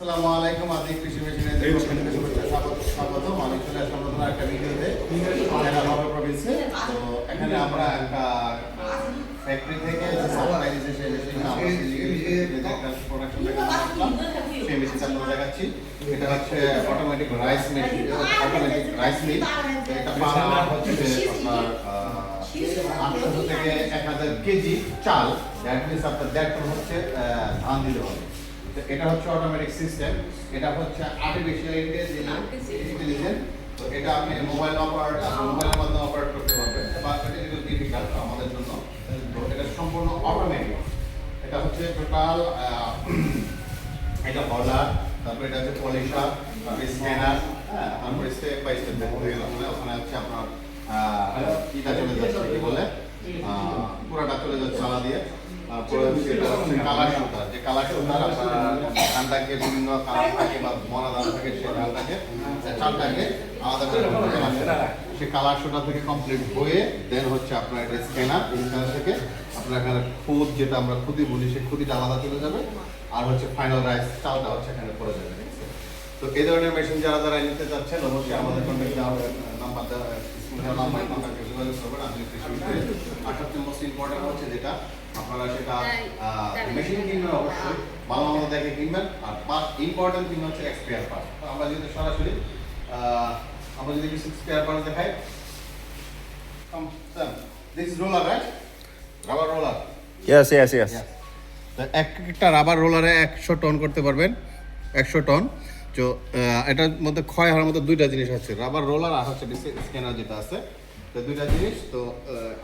আসসালামু আলাইকুম আদিক কৃষি মেশিনের স্বাগতম। আমি চলে আসলাম নতুন একটা ভিডিওতে। জেলা প্রভিন্সে তো এখানে আমরা একটা ফ্যাক্টরি থেকে যে সাপ্লাই দিয়েছে সেই মেশিন আমরা একটা প্রোডাকশন দেখাচ্ছিলাম সেই মেশিনটা আপনাদের দেখাচ্ছি। এটা হচ্ছে automatic rice machine automatic rice mill এটা হচ্ছে আপনার আটশো থেকে এক হাজার কেজি চাল। দ্যাট মিনস আপনার দেড় টন হচ্ছে আহ, ধান দিতে হবে। এটা হচ্ছে অটোমেটিক সিস্টেম এটা হচ্ছে আর্টিফিশিয়াল ইন্টেলিজেন্স তো এটা আপনি মোবাইল অপারেট মোবাইলের মাধ্যমে অপারেট করতে পারবেন। বা এটা একটু ডিফিকাল্ট আমাদের জন্য, তো এটা সম্পূর্ণ অটোমেটিক এটা হচ্ছে টোটাল এটা হলার, তারপর এটা হচ্ছে পলিশার তারপরে স্ক্যানার হ্যাঁ তারপরে স্টেপ বাই স্টেপ দেখতে গেলাম ওখানে হচ্ছে আপনার ইটা চলে যাচ্ছে, কি বলে? পুরাটা চলে যাচ্ছে চালা দিয়ে। তারপরে হচ্ছে এটা হচ্ছে কালার কালার আপনার ধানটাকে বিভিন্ন কালার থাকে বা মরা ধান থাকে সেই ধানটাকে চালটাকে আলাদা করে সে কালার সুতা থেকে কমপ্লিট হয়ে দেন হচ্ছে আপনার এটা স্ক্যানার স্ক্যানার থেকে আপনার এখানে খুদ যেটা আমরা খুদি বলি সেই খুদিটা আলাদা চলে যাবে। আর হচ্ছে ফাইনাল রাইস চালটা হচ্ছে এখানে পড়ে যাবে তো এই ধরনের মেশিন যারা যারা নিতে চাচ্ছেন অবশ্যই আমাদের কন্ট্যাক্ট নাম্বার দেওয়া নাম্বার কন্ট্যাক্টে যোগাযোগ করবেন আপনি কৃষি সবচেয়ে মোস্ট ইম্পর্টেন্ট হচ্ছে যেটা। আপনারা সেটা মেশিন কিনবেন অবশ্যই ভালো মতো দেখে কিনবেন আর পার্ট ইম্পর্টেন্ট কিনবেন হচ্ছে এক্সপায়ার পার্ট তো আমরা যদি সরাসরি আমরা যদি কিছু স্পেয়ার পার্ট দেখাই। This roller right rubber roller yes. তো এক একটা রাবার রোলারে একশো টন করতে পারবেন একশো টন তো এটার মধ্যে ক্ষয় হওয়ার মধ্যে দুইটা জিনিস আছে রাবার রোলার আর হচ্ছে স্ক্যানার যেটা আছে। তো দুইটা জিনিস, তো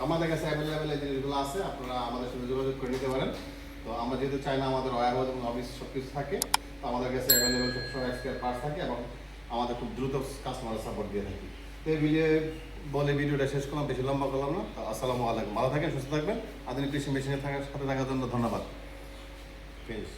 আমাদের কাছে অ্যাভেলেবেল এই জিনিসগুলো আছে, আপনারা আমাদের সাথে যোগাযোগ করে নিতে পারেন। তো আমরা যেহেতু চাই না আমাদের ওয়ারহাউস এবং অফিস সব কিছু থাকে, তো আমাদের কাছে অ্যাভেলেবেল সবসময় এক্সপায়ার পার্টস থাকে এবং আমাদের খুব দ্রুত কাস্টমার সাপোর্ট দিয়ে থাকি। তো এই ভিডিও বলে ভিডিওটা শেষ করলাম, বেশি লম্বা করলাম না। তো আসসালামু আলাইকুম। ভালো থাকেন, সুস্থ থাকবেন। আধুনিক কৃষি মেশিনে থাকার সাথে থাকার জন্য ধন্যবাদ। Finish.